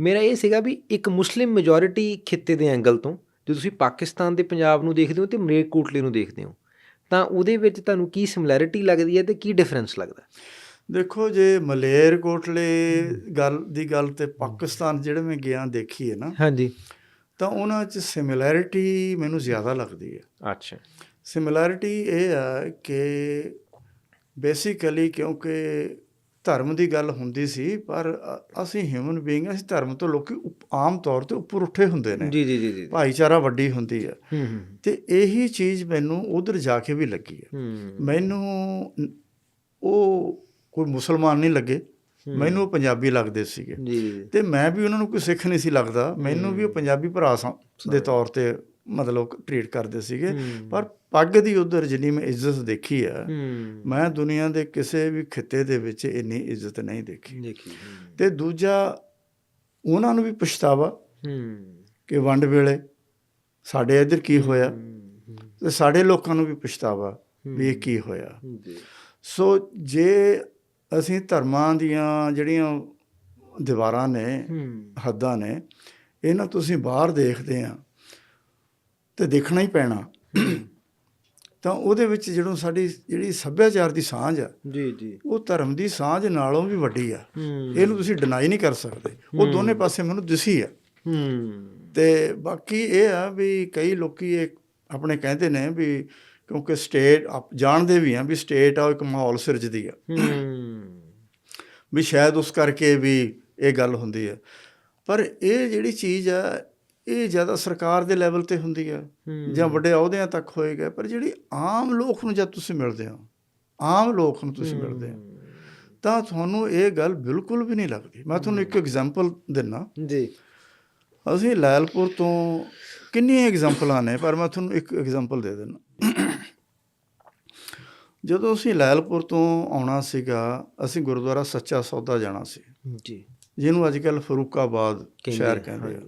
ਮੇਰਾ ਇਹ ਸੀਗਾ ਵੀ ਇੱਕ ਮੁਸਲਿਮ ਮੈਜੋਰਿਟੀ ਖਿੱਤੇ ਦੇ ਐਂਗਲ ਤੋਂ ਜੇ ਤੁਸੀਂ ਪਾਕਿਸਤਾਨ ਦੇ ਪੰਜਾਬ ਨੂੰ ਦੇਖਦੇ ਹੋ ਤੇ ਮਲੇਰਕੋਟਲੇ ਨੂੰ ਦੇਖਦੇ ਹੋ ਤਾਂ ਉਹਦੇ ਵਿੱਚ ਤੁਹਾਨੂੰ ਕੀ ਸਿਮਿਲੈਰਿਟੀ ਲੱਗਦੀ ਹੈ ਤੇ ਕੀ ਡਿਫਰੈਂਸ ਲੱਗਦਾ? ਦੇਖੋ ਜੇ ਮਲੇਰਕੋਟਲੇ ਗੱਲ ਦੀ ਗੱਲ ਤੇ ਪਾਕਿਸਤਾਨ ਜਿਹੜੇ ਮੈਂ ਗਿਆ ਦੇਖੀ ਹੈ ਨਾ ਹਾਂਜੀ। ਤਾਂ ਉਹਨਾਂ 'ਚ ਸਿਮਿਲੈਰਿਟੀ ਮੈਨੂੰ ਜ਼ਿਆਦਾ ਲੱਗਦੀ ਹੈ। ਅੱਛਾ। ਸਿਮਿਲੈਰਿਟੀ ਇਹ ਹੈ ਕਿ ਬੇਸਿਕਲੀ ਕਿਉਂਕਿ ਧਰਮ ਦੀ ਗੱਲ ਹੁੰਦੀ ਸੀ ਪਰ ਅਸੀਂ ਹਿਊਮਨ ਬੀਇੰਗ ਅਸੀਂ ਧਰਮ ਤੋਂ ਲੋਕੀ ਆਮ ਤੌਰ ਤੇ ਉੱਪਰ ਉੱਠੇ ਹੁੰਦੇ ਨੇ। ਜੀ ਜੀ ਜੀ ਭਾਈਚਾਰਾ ਵੱਡੀ ਹੁੰਦੀ ਹੈ ਤੇ ਇਹੀ ਚੀਜ਼ ਮੈਨੂੰ ਉਧਰ ਜਾ ਕੇ ਵੀ ਲੱਗੀ ਹੈ। ਮੈਨੂੰ ਉਹ ਕੋਈ ਮੁਸਲਮਾਨ ਨਹੀਂ ਲੱਗੇ। ਮੈਨੂੰ ਉਹ ਪੰਜਾਬੀ ਲੱਗਦੇ ਸੀਗੇ। ਤੇ ਮੈਂ ਵੀ ਉਹਨਾਂ ਨੂੰ ਕੋਈ ਸਿੱਖ ਨਹੀਂ ਸੀ ਲੱਗਦਾ। ਮੈਨੂੰ ਵੀ ਉਹ ਪੰਜਾਬੀ ਭਰਾ ਸਾਂ ਦੇ ਤੌਰ ਤੇ ਮਤਲਬ ਟ੍ਰੀਟ ਕਰਦੇ ਸੀਗੇ। ਪਰ ਪੱਗ ਦੀ ਉਧਰ ਜਿੰਨੀ ਮੈਂ ਇੱਜ਼ਤ ਦੇਖੀ ਆ ਮੈਂ ਦੁਨੀਆ ਦੇ ਕਿਸੇ ਵੀ ਖਿੱਤੇ ਦੇ ਵਿੱਚ ਇੰਨੀ ਇੱਜ਼ਤ ਨਹੀਂ ਦੇਖੀ। ਦੇਖੀ ਤੇ ਦੂਜਾ ਉਹਨਾਂ ਨੂੰ ਵੀ ਪਛਤਾਵਾ ਕਿ ਵੰਡ ਵੇਲੇ ਸਾਡੇ ਇੱਧਰ ਕੀ ਹੋਇਆ ਤੇ ਸਾਡੇ ਲੋਕਾਂ ਨੂੰ ਵੀ ਪਛਤਾਵਾ ਵੀ ਇਹ ਕੀ ਹੋਇਆ। ਜੀ। ਸੋ ਜੇ ਅਸੀਂ ਧਰਮਾਂ ਦੀਆਂ ਜਿਹੜੀਆਂ ਦੀਵਾਰਾਂ ਨੇ ਹੱਦਾਂ ਨੇ ਇਹਨਾਂ ਤੁਸੀਂ ਬਾਹਰ ਦੇਖਦੇ ਆ ਤੇ ਦੇਖਣਾ ਹੀ ਪੈਣਾ। ਤਾਂ ਉਹਦੇ ਵਿੱਚ ਜਦੋਂ ਸਾਡੀ ਜਿਹੜੀ ਸੱਭਿਆਚਾਰ ਦੀ ਸਾਂਝ ਆ ਜੀ ਜੀ। ਉਹ ਧਰਮ ਦੀ ਸਾਂਝ ਨਾਲੋਂ ਵੀ ਵੱਡੀ ਆ। ਇਹਨੂੰ ਤੁਸੀਂ ਡਿਨਾਈ ਨਹੀਂ ਕਰ ਸਕਦੇ। ਉਹ ਦੋਨੇ ਪਾਸੇ ਮੈਨੂੰ ਦਿਸੀ ਆ। ਤੇ ਬਾਕੀ ਇਹ ਆ ਵੀ ਕਈ ਲੋਕੀ ਇਹ ਆਪਣੇ ਕਹਿੰਦੇ ਨੇ ਵੀ ਕਿਉਂਕਿ ਸਟੇਟ ਜਾਣਦੇ ਵੀ ਆ ਵੀ ਸਟੇਟ ਆ ਇੱਕ ਮਾਹੌਲ ਸਿਰਜਦੀ ਆ। ਵੀ ਸ਼ਾਇਦ ਉਸ ਕਰਕੇ ਵੀ ਇਹ ਗੱਲ ਹੁੰਦੀ ਹੈ ਪਰ ਇਹ ਜਿਹੜੀ ਚੀਜ਼ ਆ ਇਹ ਜ਼ਿਆਦਾ ਸਰਕਾਰ ਦੇ ਲੈਵਲ ਤੇ ਹੁੰਦੀ ਆ। ਹੂੰ। ਜਾਂ ਵੱਡੇ ਅਹੁਦਿਆਂ ਤੱਕ ਹੋਏਗਾ ਪਰ ਜਿਹੜੀ ਆਮ ਲੋਕ ਨੂੰ ਜਦ ਤੁਸੀਂ ਮਿਲਦੇ ਹੋ ਆਮ ਲੋਕ ਨੂੰ ਤੁਸੀਂ ਮਿਲਦੇ ਹੋ ਤਾਂ ਤੁਹਾਨੂੰ ਇਹ ਗੱਲ ਬਿਲਕੁਲ ਵੀ ਨਹੀਂ ਲੱਗਦੀ। ਮੈਂ ਤੁਹਾਨੂੰ ਇੱਕ ਐਗਜ਼ਾਮਪਲ ਦਿੰਨਾ। ਜੀ। ਅਸੀਂ ਲੈਲਪੁਰ ਤੋਂ ਕਿੰਨੀਆਂ ਐਗਜ਼ਾਮਪਲਾਂ ਨੇ ਪਰ ਮੈਂ ਤੁਹਾਨੂੰ ਇੱਕ ਐਗਜ਼ਾਮਪਲ ਦੇ ਦਿੰਦਾ ਜਦੋਂ ਅਸੀਂ ਲੈਲਪੁਰ ਤੋਂ ਆਉਣਾ ਸੀਗਾ ਅਸੀਂ ਗੁਰਦੁਆਰਾ ਸੱਚਾ ਸੌਦਾ ਜਾਣਾ ਸੀ। ਜੀ। ਜਿਹਨੂੰ ਅੱਜ ਕੱਲ ਫਰੂਕਾਬਾਦ ਸ਼ਹਿਰ ਕਹਿੰਦੇ ਆ।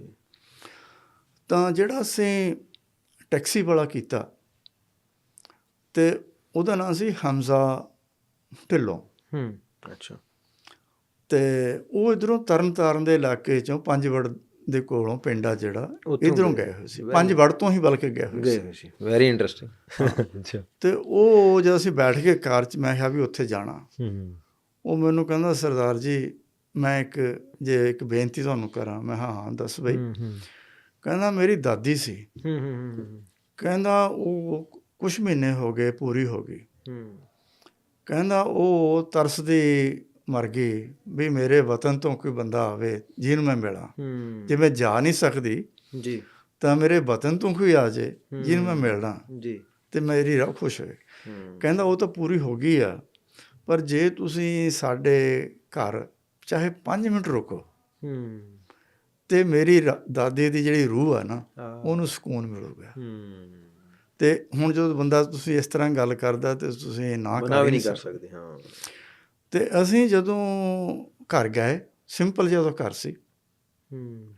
ਤਾਂ ਜਿਹੜਾ ਅਸੀਂ ਟੈਕਸੀ ਵਾਲਾ ਕੀਤਾ ਤੇ ਉਹਦਾ ਨਾਮ ਸੀ ਹਮਜ਼ਾ ਢਿੱਲੋਂ। ਹੂੰ ਅੱਛਾ। ਤੇ ਉਹ ਇਧਰੋਂ ਤਰਨਤਾਰਨ ਦੇ ਇਲਾਕੇ ਚੋਂ ਪੰਜ ਵੜ ਦੇ ਕੋਲੋਂ ਪਿੰਡ ਆ ਜਿਹੜਾ ਇਧਰੋਂ ਗਏ। ਹੋਏ ਸੀ। ਪੰਜ ਵੜ ਤੋਂ ਹੀ ਬਲਕਿ ਗਏ ਹੋਏ ਗਏ ਸੀ। ਹੋਏ ਸੀ। ਵੈਰੀ ਇੰਟਰਸਟਿੰਗ ਅੱਛਾ। ਤੇ ਉਹ ਜਦ ਅਸੀਂ ਬੈਠ ਕੇ ਕਾਰ 'ਚ ਮੈਂ ਕਿਹਾ ਵੀ ਉੱਥੇ ਜਾਣਾ। ਹੂੰ। ਉਹ ਮੈਨੂੰ ਕਹਿੰਦਾ ਸਰਦਾਰ ਜੀ ਮੈਂ ਇੱਕ ਜੇ ਇੱਕ ਬੇਨਤੀ ਤੁਹਾਨੂੰ ਕਰਾਂ ਮੈਂ ਕਿਹਾ ਹਾਂ ਦੱਸ ਬਈ। ਹੂੰ ਹੂੰ। ਕਹਿੰਦਾ ਮੇਰੀ ਦਾਦੀ ਸੀ। ਹੂੰ ਹੂੰ ਕਹਿੰਦਾ ਉਹ ਕੁਝ ਮਹੀਨੇ ਹੋ ਗਏ ਪੂਰੀ ਹੋ ਗਈ। ਹੂੰ। ਕਹਿੰਦਾ ਉਹ ਤਰਸਦੀ ਮਰ ਗਈ ਵੀ ਮੇਰੇ ਵਤਨ ਤੋਂ ਕੋਈ ਬੰਦਾ ਆਵੇ ਜਿਹਨੂੰ ਮੈਂ ਮਿਲਾਂ। ਹੂੰ। ਜੇ ਮੈਂ ਜਾ ਨਹੀਂ ਸਕਦੀ ਜੀ। ਤਾਂ ਮੇਰੇ ਵਤਨ ਤੋਂ ਕੋਈ ਆ ਜੇ ਜਿਹਨੂੰ ਮੈਂ ਮਿਲਣਾ। ਜੀ। ਤੇ ਮੇਰੀ ਰੂਹ ਖੁਸ਼ ਹੋਏ। ਕਹਿੰਦਾ ਉਹ ਤਾਂ ਪੂਰੀ ਹੋ ਗਈ ਆ ਪਰ ਜੇ ਤੁਸੀਂ ਸਾਡੇ ਘਰ ਚਾਹੇ 5 ਮਿੰਟ ਰੁਕੋ ਹੂੰ। ਤੇ ਮੇਰੀ ਦਾਦੀ ਦੀ ਜਿਹੜੀ ਰੂਹ ਆ ਨਾ। ਉਹਨੂੰ ਸਕੂਨ ਮਿਲੂਗਾ ਹੂੰ। ਤੇ ਹੁਣ ਜਦੋਂ ਬੰਦਾ ਤੁਸੀਂ ਇਸ ਤਰ੍ਹਾਂ ਗੱਲ ਕਰਦਾ ਤੇ ਤੁਸੀਂ ਨਾ ਕਰ ਨਹੀਂ ਕਰ ਸਕਦੇ। ਹਾਂ। ਤੇ ਅਸੀਂ ਜਦੋਂ ਘਰ ਗਏ ਸਿੰਪਲ ਜਿਹਾ ਘਰ ਸੀ। ਹੂੰ।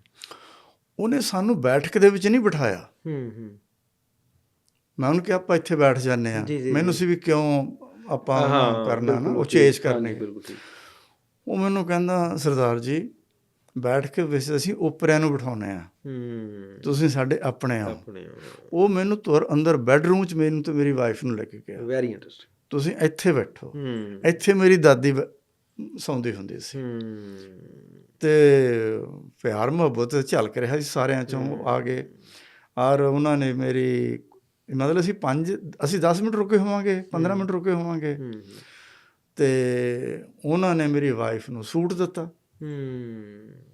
ਉਹਨੇ ਸਾਨੂੰ ਬੈਠਕ ਦੇ ਵਿੱਚ ਨਹੀਂ ਬਿਠਾਇਆ। ਹੂੰ ਹੂੰ। ਮੈਂ ਉਹਨੂੰ ਕਿਹਾ ਆਪਾਂ ਇੱਥੇ ਬੈਠ ਜਾਂਦੇ ਆ ਮੈਨੂੰ। ਸੀ ਵੀ ਕਿਉਂ ਆਪਾਂ ਕਰਨਾ ਨਾ ਉਹ ਠੀਕ, ਚੇਂਜ ਹਾਂਜੀ, ਕਰਨੇ। ਉਹ ਮੈਨੂੰ ਕਹਿੰਦਾ ਸਰਦਾਰ ਜੀ ਬੈਠ ਕੇ ਵੈਸੇ ਅਸੀਂ ਉਪਰਿਆਂ ਨੂੰ ਬਿਠਾਉਨੇ ਆ ਹੂੰ। ਤੁਸੀਂ ਸਾਡੇ ਆਪਣੇ ਆ ਉਹ ਮੈਨੂੰ ਤੁਰ ਅੰਦਰ ਬੈੱਡਰੂਮ 'ਚ ਮੈਨੂੰ ਤੇ ਮੇਰੀ ਵਾਈਫ ਨੂੰ ਲੈ ਕੇ ਗਿਆ ਵੈਰੀ ਇੰਟਰਸਟਿੰਗ ਤੁਸੀਂ ਇੱਥੇ ਬੈਠੋ। ਹੂੰ। ਇੱਥੇ ਮੇਰੀ ਦਾਦੀ ਸੌਂਦੀ ਹੁੰਦੀ ਸੀ। ਤੇ ਪਿਆਰ ਮੁਹੱਬਤ ਝਲਕ ਰਿਹਾ ਸੀ ਸਾਰਿਆਂ ਚੋਂ ਆ ਗਏ ਔਰ ਉਹਨਾਂ ਨੇ ਮੇਰੀ ਮਤਲਬ ਅਸੀਂ 5 ਅਸੀਂ 10 ਮਿੰਟ ਰੁਕੇ ਹੋਵਾਂਗੇ 15 ਮਿੰਟ ਰੁਕੇ ਹੋਵਾਂਗੇ। ਤੇ ਉਹਨਾਂ ਨੇ ਮੇਰੀ ਵਾਈਫ ਨੂੰ ਸੂਟ ਦਿੱਤਾ। ਹੂੰ।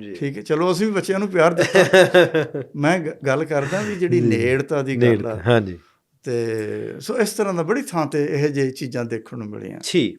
ਜੀ। ਠੀਕ ਹੈ ਚਲੋ ਅਸੀਂ ਵੀ ਬੱਚਿਆਂ ਨੂੰ ਪਿਆਰ ਦਿੱਤਾ। ਮੈਂ ਗੱਲ ਕਰਦਾ ਵੀ ਜਿਹੜੀ ਨੇੜਤਾ ਦੀ ਗੱਲ ਆ। ਹਾਂਜੀ। ਤੇ ਸੋ ਇਸ ਤਰ੍ਹਾਂ ਦਾ ਬੜੀ ਥਾਂ ਤੇ ਇਹ ਜਿਹੀ ਚੀਜ਼ਾਂ ਦੇਖਣ ਨੂੰ ਮਿਲੀਆਂ। ਜੀ